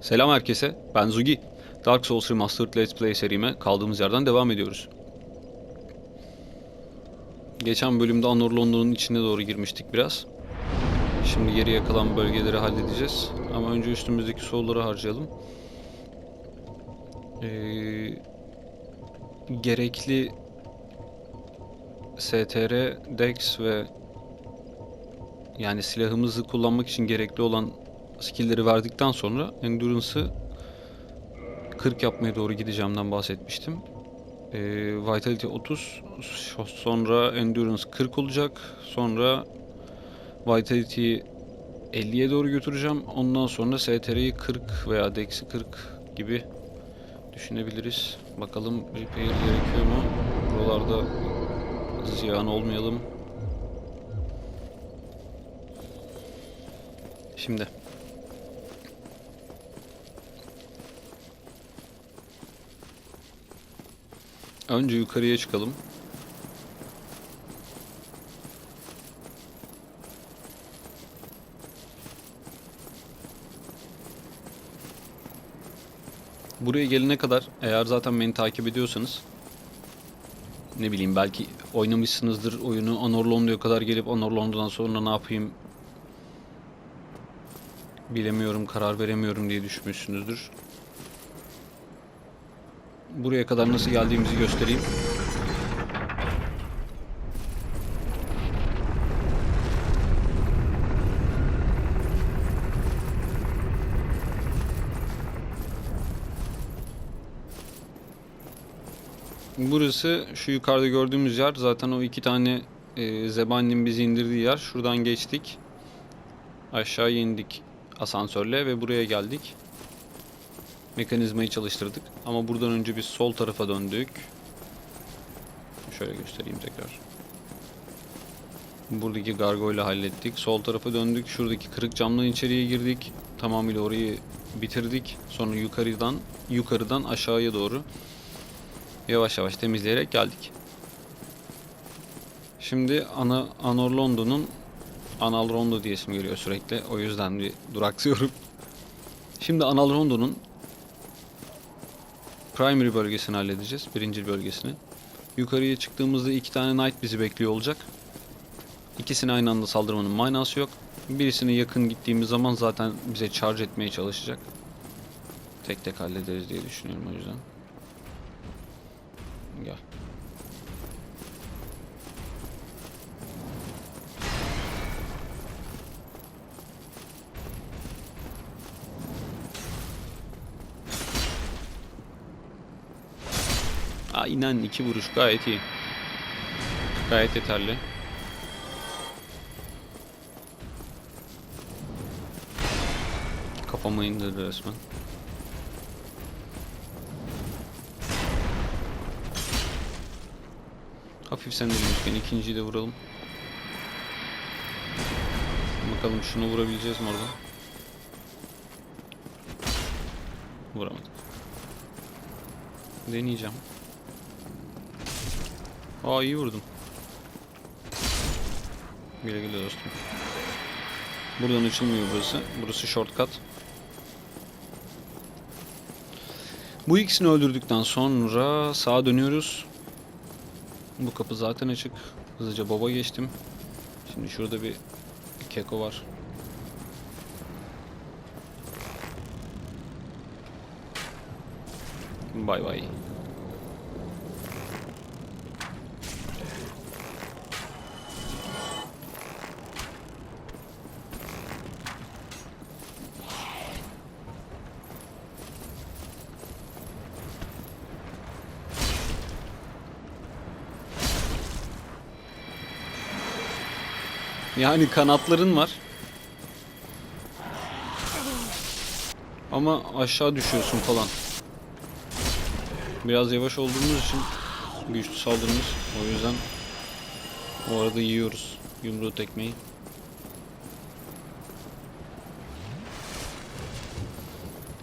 Selam herkese, ben Zugi. Dark Souls Remastered Let's Play serime kaldığımız yerden devam ediyoruz. Geçen bölümde Anor London'un içine doğru girmiştik biraz. Şimdi geriye kalan bölgeleri halledeceğiz. Ama önce üstümüzdeki soul'ları harcayalım. Ee, gerekli STR, Dex ve yani silahımızı kullanmak için gerekli olan skill'leri verdikten sonra Endurance'ı 40 yapmaya doğru gideceğimden bahsetmiştim. Ee, Vitality 30, sonra Endurance 40 olacak. Sonra Vitality 50'ye doğru götüreceğim. Ondan sonra STR'yi 40 veya Dex'i 40 gibi düşünebiliriz. Bakalım repair gerekiyor mu? Buralarda ziyan olmayalım. Şimdi. Önce yukarıya çıkalım. Buraya gelene kadar eğer zaten beni takip ediyorsanız ne bileyim belki oynamışsınızdır oyunu Anor Londo'ya kadar gelip Londo'dan sonra ne yapayım bilemiyorum, karar veremiyorum diye düşünmüşsünüzdür. Buraya kadar nasıl geldiğimizi göstereyim. Burası şu yukarıda gördüğümüz yer. Zaten o iki tane e, zebaninin bizi indirdiği yer. Şuradan geçtik. Aşağıya indik asansörle ve buraya geldik. Mekanizmayı çalıştırdık. Ama buradan önce biz sol tarafa döndük. Şöyle göstereyim tekrar. Buradaki gargoyla hallettik. Sol tarafa döndük. Şuradaki kırık camdan içeriye girdik. Tamamıyla orayı bitirdik. Sonra yukarıdan yukarıdan aşağıya doğru yavaş yavaş temizleyerek geldik. Şimdi ana Anor Londo'nun Anal Rondo diye isim geliyor sürekli. O yüzden bir duraksıyorum. Şimdi Anal Rondo'nun primary bölgesini halledeceğiz. Birinci bölgesini. Yukarıya çıktığımızda iki tane knight bizi bekliyor olacak. İkisine aynı anda saldırmanın manası yok. Birisine yakın gittiğimiz zaman zaten bize charge etmeye çalışacak. Tek tek hallederiz diye düşünüyorum o yüzden. Gel. Aynen iki vuruş gayet iyi. Gayet yeterli. Kafama indirdi resmen. Hafif sendelemişken ikinciyi de vuralım. Bakalım şunu vurabileceğiz mi orada? Vuramadık. Deneyeceğim. Aa iyi vurdum. Güle güle dostum. Buradan açılmıyor burası. Burası shortcut. Bu ikisini öldürdükten sonra sağa dönüyoruz. Bu kapı zaten açık. Hızlıca baba geçtim. Şimdi şurada bir keko var. Bay bay. Yani kanatların var. Ama aşağı düşüyorsun falan. Biraz yavaş olduğumuz için güçlü saldırımız. O yüzden o arada yiyoruz yumruğu tekmeyi.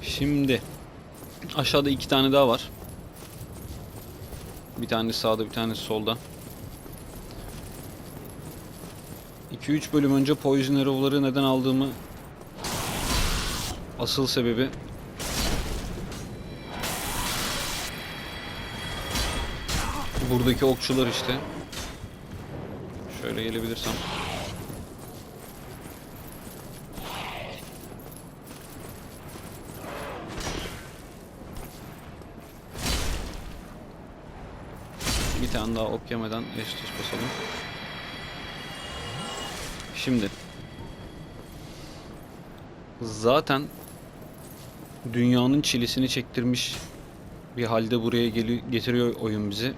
Şimdi aşağıda iki tane daha var. Bir tanesi sağda bir tanesi solda. 2-3 bölüm önce Poison Arrow'ları neden aldığımı asıl sebebi buradaki okçular işte. Şöyle gelebilirsem. Bir tane daha ok yemeden eşleş basalım. Şimdi zaten dünyanın çilesini çektirmiş bir halde buraya getiriyor oyun bizi.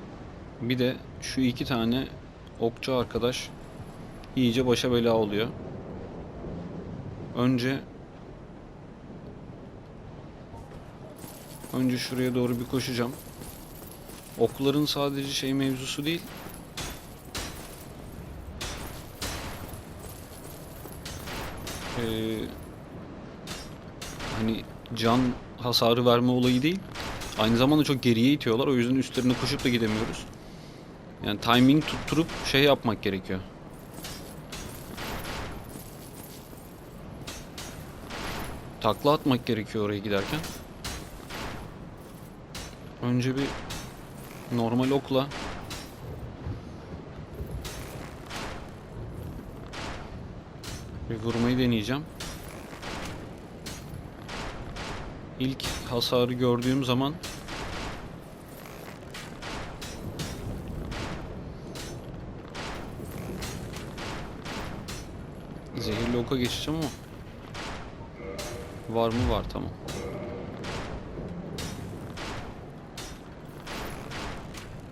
Bir de şu iki tane okçu arkadaş iyice başa bela oluyor. Önce önce şuraya doğru bir koşacağım. Okların sadece şey mevzusu değil. Hani can hasarı verme olayı değil. Aynı zamanda çok geriye itiyorlar. O yüzden üstlerine koşup da gidemiyoruz. Yani timing tutturup şey yapmak gerekiyor. Takla atmak gerekiyor oraya giderken. Önce bir normal okla vurmayı deneyeceğim. İlk hasarı gördüğüm zaman Zehirli oka geçeceğim ama Var mı var tamam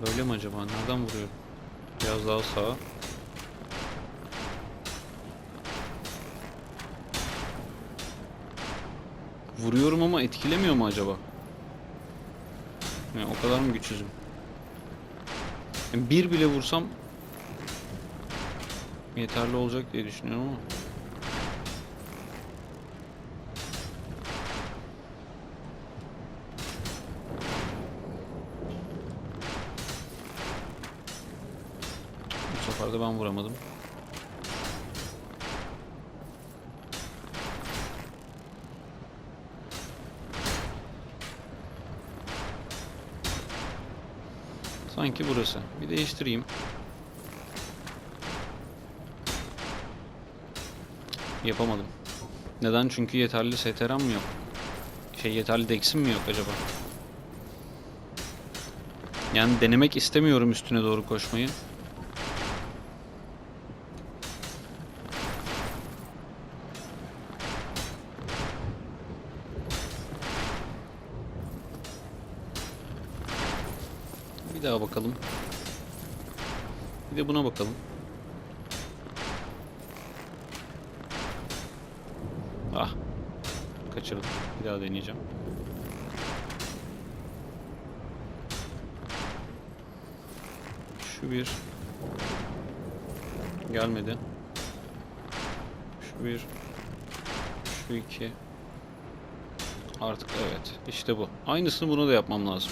Böyle mi acaba? Nereden vuruyor? Biraz daha sağa Vuruyorum ama etkilemiyor mu acaba? Yani o kadar mı güçsüzüm? Yani bir bile vursam yeterli olacak diye düşünüyorum ama. Bu sefer de ben vuramadım. Sanki burası. Bir değiştireyim. Yapamadım. Neden? Çünkü yeterli STR'm mi yok? Şey yeterli dex'im mi yok acaba? Yani denemek istemiyorum üstüne doğru koşmayı. Bir daha bakalım. Bir de buna bakalım. Ah. Kaçırdım. Bir daha deneyeceğim. Şu bir. Gelmedi. Şu bir. Şu iki. Artık evet. İşte bu. Aynısını buna da yapmam lazım.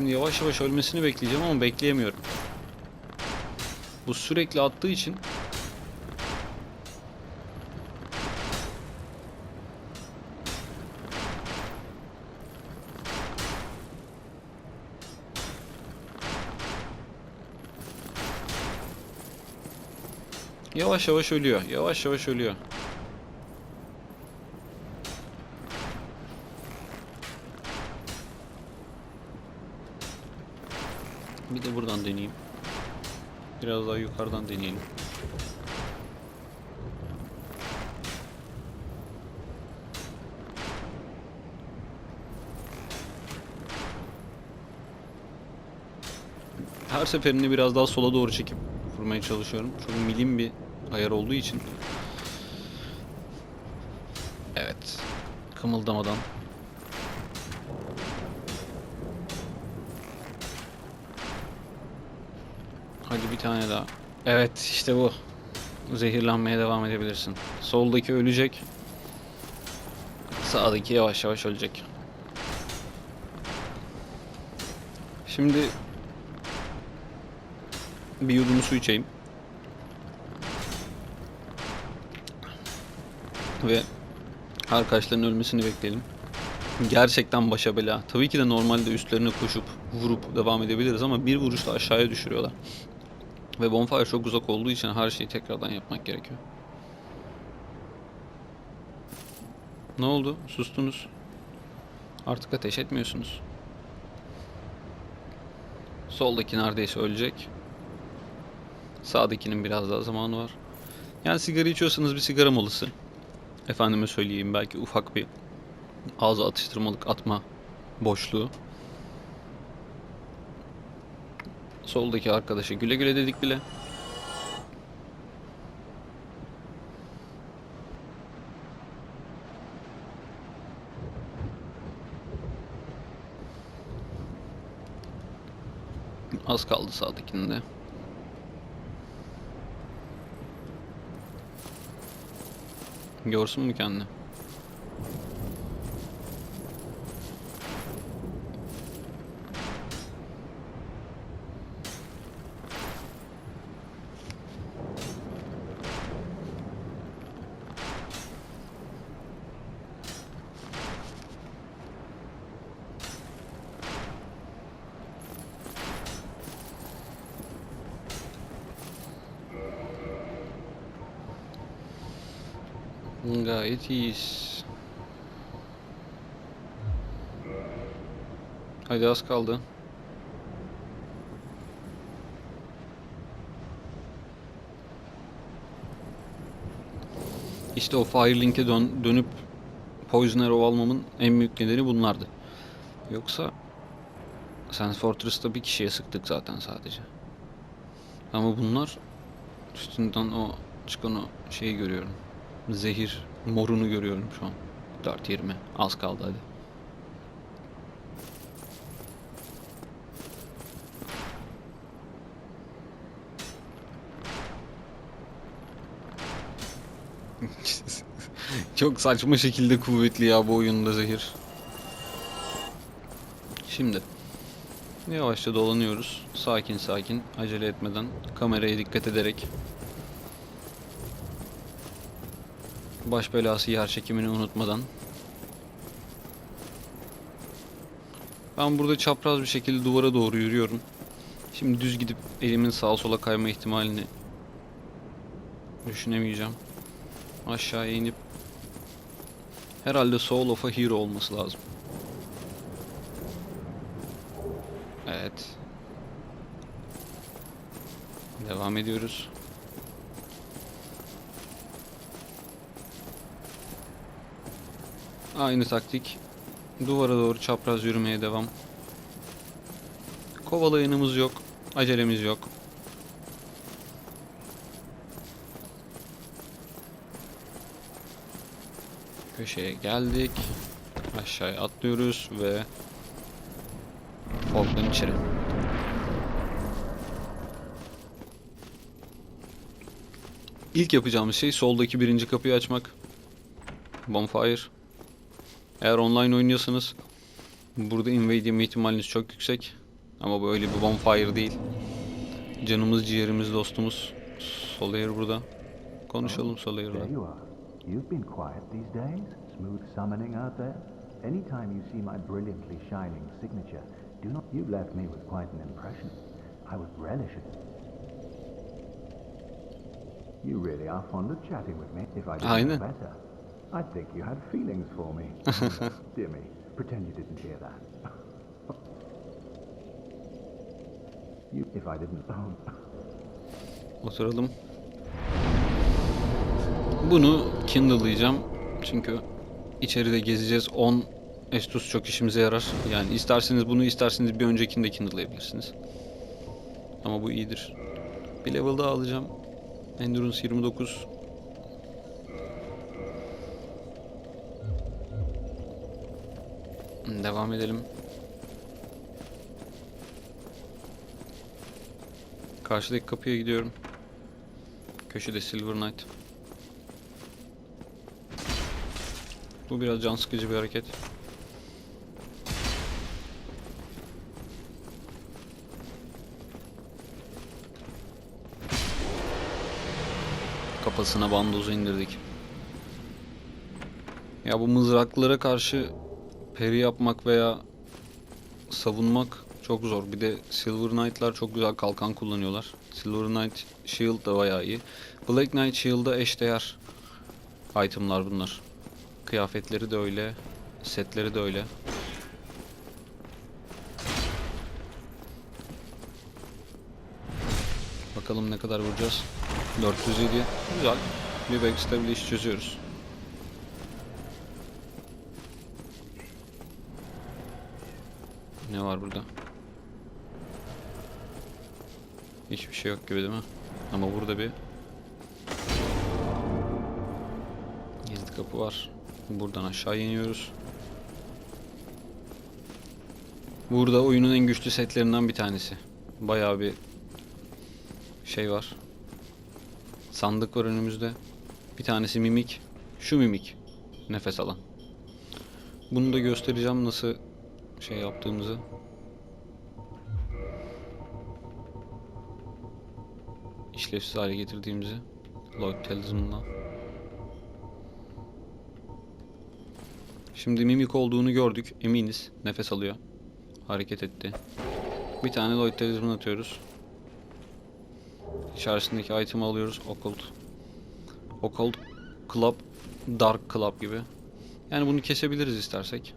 Şimdi yavaş yavaş ölmesini bekleyeceğim ama bekleyemiyorum. Bu sürekli attığı için Yavaş yavaş ölüyor. Yavaş yavaş ölüyor. Bir de buradan deneyeyim. Biraz daha yukarıdan deneyelim. Her seferinde biraz daha sola doğru çekip vurmaya çalışıyorum. Çok milim bir ayar olduğu için. Evet. Kımıldamadan Hadi bir tane daha. Evet işte bu. Zehirlenmeye devam edebilirsin. Soldaki ölecek. Sağdaki yavaş yavaş ölecek. Şimdi bir yudum su içeyim. Ve arkadaşların ölmesini bekleyelim. Gerçekten başa bela. Tabii ki de normalde üstlerine koşup vurup devam edebiliriz ama bir vuruşta aşağıya düşürüyorlar. Ve bonfire çok uzak olduğu için her şeyi tekrardan yapmak gerekiyor. Ne oldu? Sustunuz. Artık ateş etmiyorsunuz. Soldaki neredeyse ölecek. Sağdakinin biraz daha zamanı var. Yani sigara içiyorsanız bir sigara molası. Efendime söyleyeyim belki ufak bir ağza atıştırmalık atma boşluğu. Soldaki arkadaşa güle güle dedik bile. Az kaldı sağdakinin de. Görsün mü kendini? İyiyiz. Hadi az kaldı. İşte o Firelink'e dön dönüp Poison Arrow almamın en büyük nedeni bunlardı. Yoksa Sands Fortress'ta bir kişiye sıktık zaten sadece. Ama bunlar üstünden o çıkan o şeyi görüyorum. Zehir morunu görüyorum şu an. 4.20 az kaldı hadi. Çok saçma şekilde kuvvetli ya bu oyunda zehir. Şimdi yavaşça dolanıyoruz. Sakin sakin, acele etmeden, kameraya dikkat ederek. Baş belası yer çekimini unutmadan. Ben burada çapraz bir şekilde duvara doğru yürüyorum. Şimdi düz gidip elimin sağa sola kayma ihtimalini düşünemeyeceğim. Aşağıya inip herhalde Soul of a Hero olması lazım. Evet. Devam ediyoruz. Aynı taktik. Duvara doğru çapraz yürümeye devam. Kovalayanımız yok. Acelemiz yok. Köşeye geldik. Aşağıya atlıyoruz ve Falkland içeri. İlk yapacağımız şey soldaki birinci kapıyı açmak. Bonfire. Eğer online oynuyorsanız burada invade yeme ihtimaliniz çok yüksek. Ama böyle bir bonfire değil. Canımız, ciğerimiz, dostumuz. Solaire burada. Konuşalım are. You've been quiet these days. Smooth summoning out there. Anytime you see my brilliantly shining signature, do not. You've left me with quite an impression. I would relish it. You really are fond of chatting with me. If I know better, I'd think you had feelings for me. Dear me, pretend you didn't hear that. you, if I didn't. Oh, Oturalım. Bunu Kindle'layacağım. Çünkü içeride gezeceğiz. 10 Estus çok işimize yarar. Yani isterseniz bunu isterseniz bir öncekini de Kindle'layabilirsiniz. Ama bu iyidir. Bir level daha alacağım. Endurance 29. Devam edelim. Karşıdaki kapıya gidiyorum. Köşede Silver Knight. Bu biraz can sıkıcı bir hareket. Kafasına bandozu indirdik. Ya bu mızraklara karşı peri yapmak veya savunmak çok zor. Bir de Silver Knight'lar çok güzel kalkan kullanıyorlar. Silver Knight Shield da bayağı iyi. Black Knight Shield'a eşdeğer itemlar bunlar. Kıyafetleri de öyle, setleri de öyle. Bakalım ne kadar vuracağız. 407. Güzel. Bir backstab'le iş çözüyoruz. Ne var burada? Hiçbir şey yok gibi değil mi? Ama burada bir gizli kapı var. Buradan aşağı iniyoruz. Burada oyunun en güçlü setlerinden bir tanesi. Bayağı bir şey var. Sandık var önümüzde. Bir tanesi mimik. Şu mimik. Nefes alan. Bunu da göstereceğim nasıl şey yaptığımızı. işlevsiz hale getirdiğimizi Lloyd Talisman'la. Şimdi mimik olduğunu gördük. Eminiz. Nefes alıyor. Hareket etti. Bir tane Lloyd Talisman atıyoruz. İçerisindeki item'ı alıyoruz. Occult. Occult Club. Dark Club gibi. Yani bunu kesebiliriz istersek.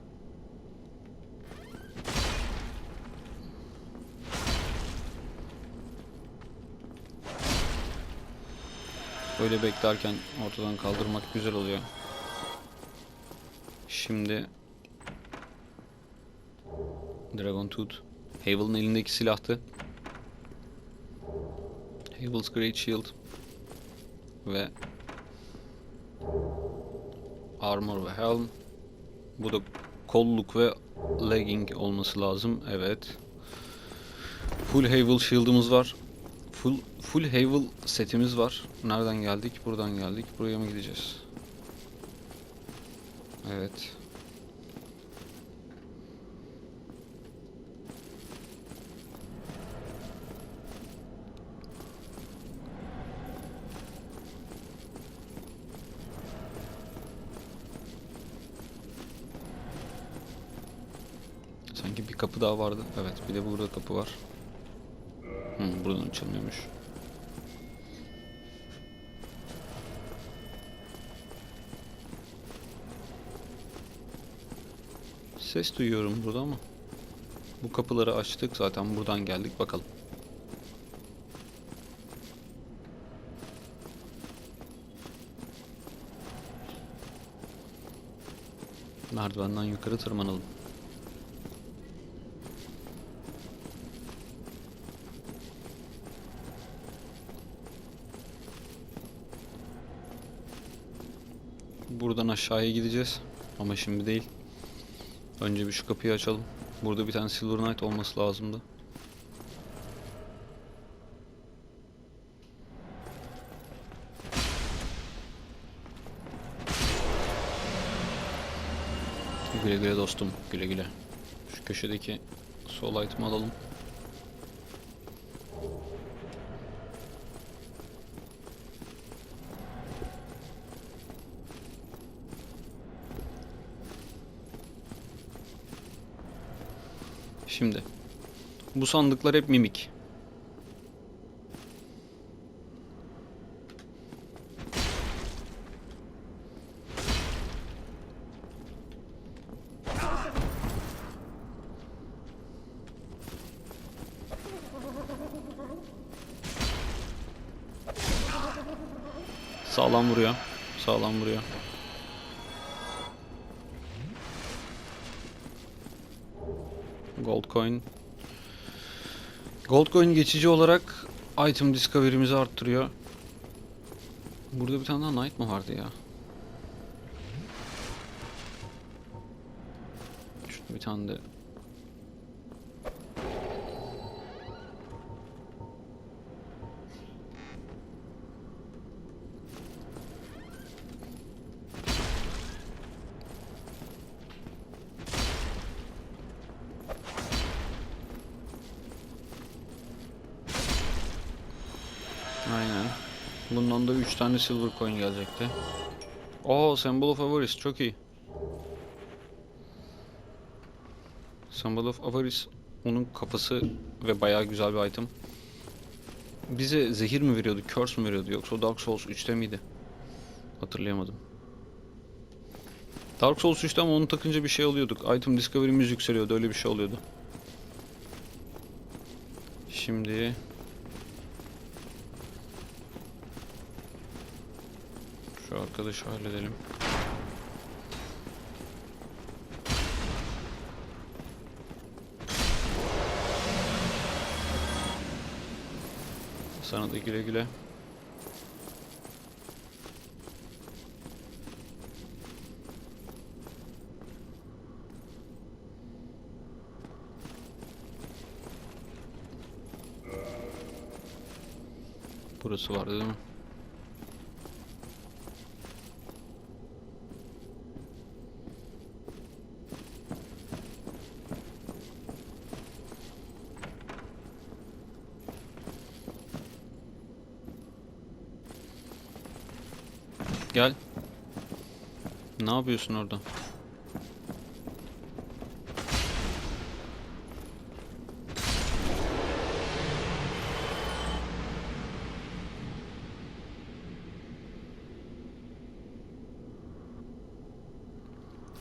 Böyle beklerken ortadan kaldırmak güzel oluyor. Şimdi Dragon Tooth Havel'ın elindeki silahtı. Havel's Great Shield ve Armor ve Helm. Bu da kolluk ve legging olması lazım. Evet. Full Havel Shield'ımız var. Full full Havel setimiz var. Nereden geldik? Buradan geldik. Buraya mı gideceğiz? Evet. Sanki bir kapı daha vardı. Evet, bir de burada kapı var. Hı, buradan açılmıyormuş. Ses duyuyorum burada ama. Bu kapıları açtık zaten buradan geldik bakalım. Merdivenden yukarı tırmanalım. Buradan aşağıya gideceğiz. Ama şimdi değil. Önce bir şu kapıyı açalım. Burada bir tane Silver Knight olması lazımdı. Güle güle dostum. Güle güle. Şu köşedeki sol item'ı alalım. Şimdi. Bu sandıklar hep mimik. Sağlam vuruyor. Sağlam vuruyor. Gold coin. Gold coin geçici olarak item discovery'mizi arttırıyor. Burada bir tane daha knight mı vardı ya? Şurada bir tane de Bundan da 3 tane silver coin gelecekti. Oo Symbol of Avarice çok iyi. Symbol of Avarice onun kafası ve bayağı güzel bir item. Bize zehir mi veriyordu, curse mü veriyordu yoksa Dark Souls 3'te miydi? Hatırlayamadım. Dark Souls 3'te ama onu takınca bir şey alıyorduk. Item Discovery'miz yükseliyordu öyle bir şey oluyordu. Şimdi Şu arkadaşı halledelim. Sana da güle güle. Burası vardı değil mi? Gel. Ne yapıyorsun orada?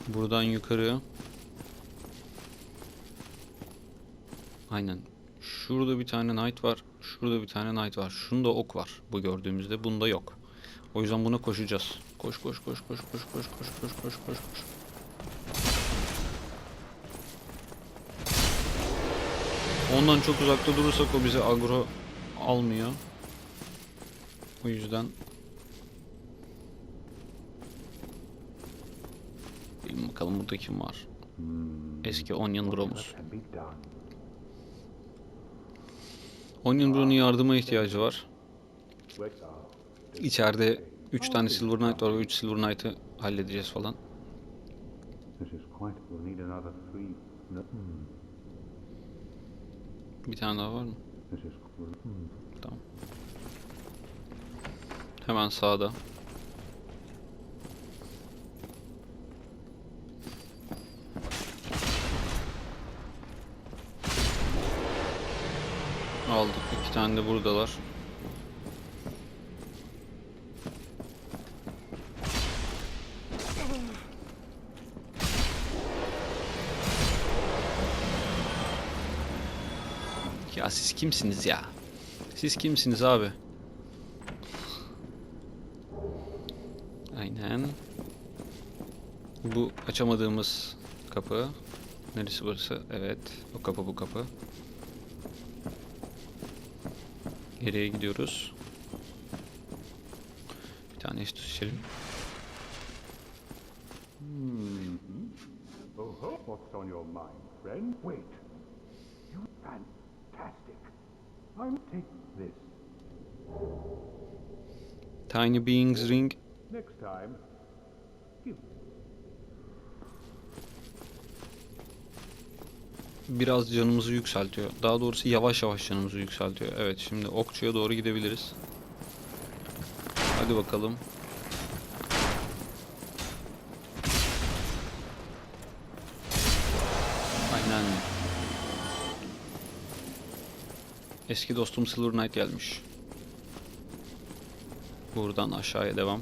Buradan yukarı. Aynen. Şurada bir tane knight var. Şurada bir tane knight var. Şunda ok var. Bu gördüğümüzde. Bunda yok. O yüzden buna koşacağız. Koş koş koş koş koş koş koş koş koş koş koş. Ondan çok uzakta durursak o bize agro almıyor. O yüzden Bilin bakalım burada kim var. Eski Onion Bro'muz. Onion Bro'nun yardıma ihtiyacı var. İçeride 3 tane Silver Knight var. 3 Silver Knight'ı halledeceğiz falan. Bir tane daha var mı? Tamam. Hemen sağda. Aldık. iki tane de buradalar. Ya siz kimsiniz ya? Siz kimsiniz abi? Aynen. Bu açamadığımız kapı. Neresi burası? Evet. O kapı bu kapı. Geriye gidiyoruz. Bir tane işte içelim. Tiny Beings Ring. Next time. Give biraz canımızı yükseltiyor. Daha doğrusu yavaş yavaş canımızı yükseltiyor. Evet şimdi okçuya doğru gidebiliriz. Hadi bakalım. Aynen. Eski dostum Silver Knight gelmiş. Buradan aşağıya devam.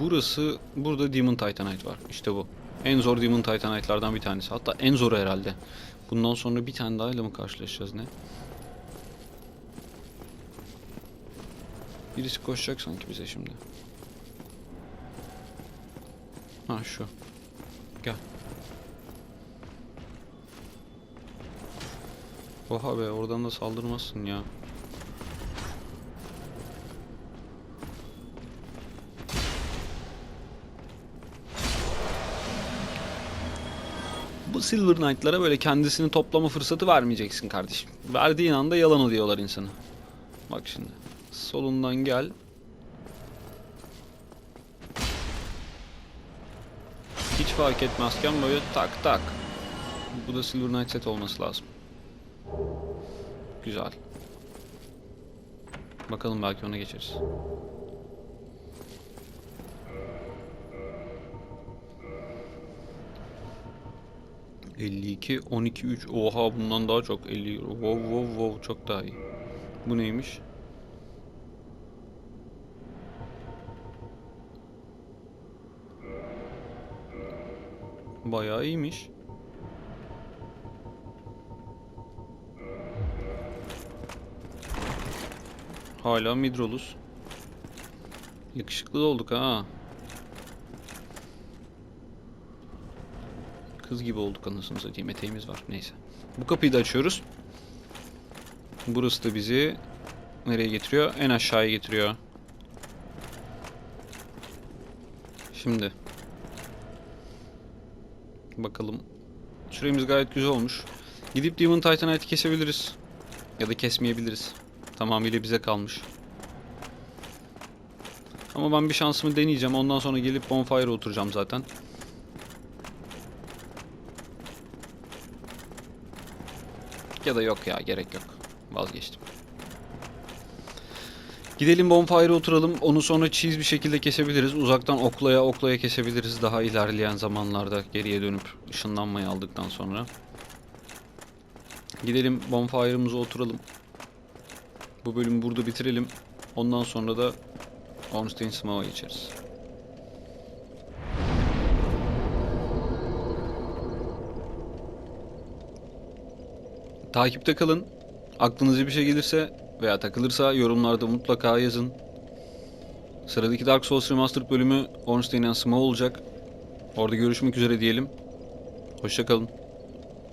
Burası, burada Demon Titanite var. İşte bu. En zor Demon Titanite'lardan bir tanesi. Hatta en zoru herhalde. Bundan sonra bir tane daha ile mi karşılaşacağız ne? Birisi koşacak sanki bize şimdi. Ha şu. Gel. Oha be oradan da saldırmazsın ya. Bu Silver Knight'lara böyle kendisini toplama fırsatı vermeyeceksin kardeşim. Verdiğin anda yalan oluyorlar insanı. Bak şimdi. Solundan gel. Hiç fark etmezken böyle tak tak. Bu da Silver Knight set olması lazım. Güzel. Bakalım belki ona geçeriz. ...52, 12, 3... Oha bundan daha çok. 50... Wow wow wow çok daha iyi. Bu neymiş? Bayağı iyiymiş. Hala Midrolus. Yakışıklı da olduk ha. Kız gibi olduk anasını satayım. Eteğimiz var. Neyse. Bu kapıyı da açıyoruz. Burası da bizi nereye getiriyor? En aşağıya getiriyor. Şimdi. Bakalım. Süremiz gayet güzel olmuş. Gidip Demon Titanite'i kesebiliriz. Ya da kesmeyebiliriz. Tamamıyla bize kalmış. Ama ben bir şansımı deneyeceğim. Ondan sonra gelip Bonfire'a oturacağım zaten. Ya da yok ya gerek yok. Vazgeçtim. Gidelim Bonfire'a oturalım. Onu sonra cheese bir şekilde kesebiliriz. Uzaktan oklaya oklaya kesebiliriz. Daha ilerleyen zamanlarda geriye dönüp ışınlanmayı aldıktan sonra. Gidelim Bonfire'ımıza oturalım. Bu bölümü burada bitirelim. Ondan sonra da Ornstein Smoke'a geçeriz. Takipte kalın. Aklınıza bir şey gelirse veya takılırsa yorumlarda mutlaka yazın. Sıradaki Dark Souls Remastered bölümü Ornstein and Smoke olacak. Orada görüşmek üzere diyelim. Hoşçakalın.